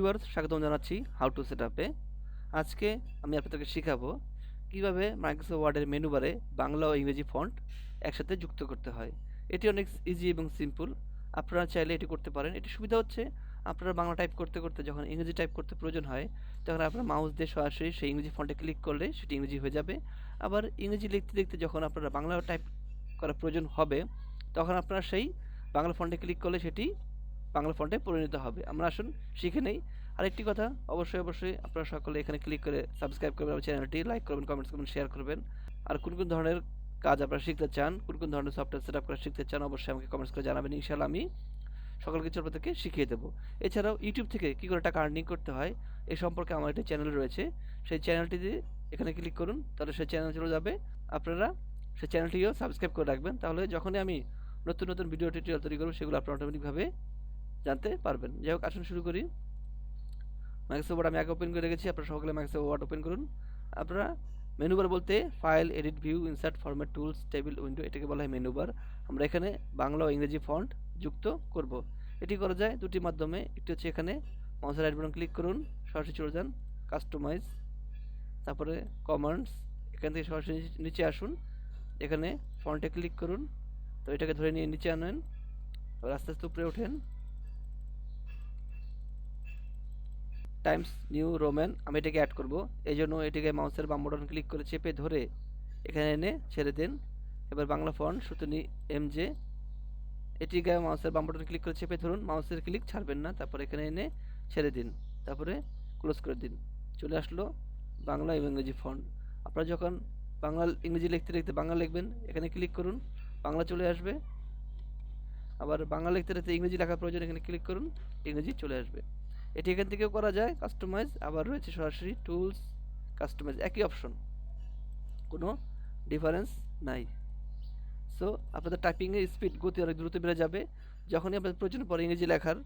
Viewers স্বাগতম জানাচ্ছি how to set আপে আজকে আমি আপনাদেরকে শেখাবো কীভাবে মাইক্রোসফট ওয়ার্ডের মেনু বারে বাংলা ও ইংরেজি ফন্ট একসাথে যুক্ত করতে হয়। এটি অনেক ইজি এবং সিম্পল আপনারা চাইলে এটি করতে পারেন। এটি সুবিধা হচ্ছে আপনারা বাংলা টাইপ করতে করতে যখন ইংরেজি টাইপ করতে প্রয়োজন হয়, তখন আপনার মাউস দিয়ে সরাসরি সেই ইংরেজি ফন্টে ক্লিক করলে সেটি ইংরেজি হয়ে যাবে। আবার ইংরেজি লিখতে লিখতে যখন আপনারা বাংলা টাইপ করার প্রয়োজন হবে, তখন আপনারা সেই বাংলা ফন্টে ক্লিক করলে সেটি বাংলা ফন্টে পরিণত হবে। আমরা আসুন শিখে নেই। আরেকটি কথা, অবশ্যই অবশ্যই আপনারা সকলে এখানে ক্লিক করে সাবস্ক্রাইব করবেন আমার চ্যানেলটি লাইক করবেন কমেন্টস করবেন শেয়ার করবেন। আর কোন কোন ধরনের কাজ আপনারা শিখতে চান, কোন কোন ধরনের সফটওয়্যার সেট আপ করা শিখতে চান, অবশ্যই আমাকে কমেন্টস করে জানাবেন। ইনশাআল্লাহ আমি সকল কিছু আপনাদেরকে শিখিয়ে দেবো। এছাড়াও ইউটিউব থেকে কী করে টাকা আর্নিং করতে হয় এই সম্পর্কে আমার একটি চ্যানেল রয়েছে। সেই চ্যানেলটিতে এখানে ক্লিক করুন, তাহলে সেই চ্যানেল চলে যাবে। আপনারা সেই চ্যানেলটিও সাবস্ক্রাইব করে রাখবেন। তাহলে যখনই আমি নতুন নতুন ভিডিও টিউটোরিয়াল তৈরি করব, সেগুলো আপনারা অটোমেটিকভাবে জানতে পারবেন। যাই হোক, আসুন শুরু করি। মাইক্রোসফট ওয়ার্ড আমি আগে ওপেন করে রেখেছি, আপনারা সকলে মাইক্রোসফট ওয়ার্ড ওপেন করুন। আপনারা মেনু বার বলতে file edit view insert format tools table window এটাকে বলা হয় মেনু বার আমরা এখানে বাংলা ও ইংরেজি ফন্ট যুক্ত করব। এটি করা যায় দুটি মাধ্যমে। একটি হচ্ছে এখানে মাউসের রাইট বাটন ক্লিক করুন, সরাসরি চলে যান কাস্টমাইজ তারপরে কমান্ডস এখান থেকে সরাসরি নিচে আসুন, এখানে ফন্টে ক্লিক করুন। তো এটাকে ধরে নিয়ে নিচে আনেন আস্তে আস্তে উপরে ওঠেন। টাইমস নিউ রোম্যান, আমি এটাকে অ্যাড করব। এই জন্য এটিকে মাউসের বাম বাটন ক্লিক করে চেপে ধরে এখানে এনে ছেড়ে দিন। এবার Bangla font Sutonny M J এটিকে মাউসের বাম বাটন ক্লিক করে চেপে ধরুন। মাউসের ক্লিক ছাড়বেন না, তারপর এখানে এনে ছেড়ে দিন। তারপরে ক্লোজ করে দিন। চলে আসলো বাংলা এবং ইংরেজি ফন্ট আপনারা যখন বাংলা, ইংরেজি লিখতে লিখতে বাংলা লিখবেন, এখানে ক্লিক করুন। বাংলা চলে আসবে। আবার বাংলা লিখতে লিখতে ইংরেজি লেখার প্রয়োজন, এখানে ক্লিক করুন। ইংরেজি চলে আসবে। এটি এখান থেকেও করা যায় কাস্টমাইজ আবার রয়েছে সরাসরি টুলস কাস্টমাইজ একই অপশন কোনো ডিফারেন্স নাই। সো আপনাদের টাইপিংয়ের স্পিড গতি অনেক দ্রুত বেড়ে যাবে। যখনই আপনাদের প্রয়োজন পড়ে ইংরেজি লেখার,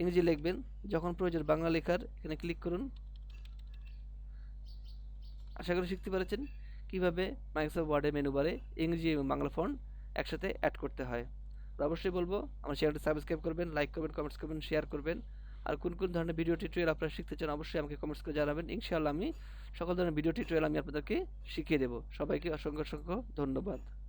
ইংরেজি লিখবেন, যখন প্রয়োজন বাংলা লেখার, এখানে ক্লিক করুন। আশা করি শিখতে পেরেছেন কীভাবে মাইক্রোসফট ওয়ার্ডে মেনু বারে ইংরেজি এবং বাংলা ফন্ট একসাথে অ্যাড করতে হয়। অবশ্যই বলব, আমার চ্যানেলটি সাবস্ক্রাইব করবেন লাইক করবেন কমেন্টস করবেন শেয়ার করবেন। আর কোন কোন ধরনের ভিডিও টিউটোরিয়াল আপনারা শিখতে চান অবশ্যই আমাকে কমেন্টস করে জানাবেন। ইনশাআল্লাহ আমি সকল ধরনের ভিডিও টিউটোরিয়াল আমি আপনাদেরকে শিখিয়ে দেবো। সবাইকে অসংখ্য অসংখ্য ধন্যবাদ।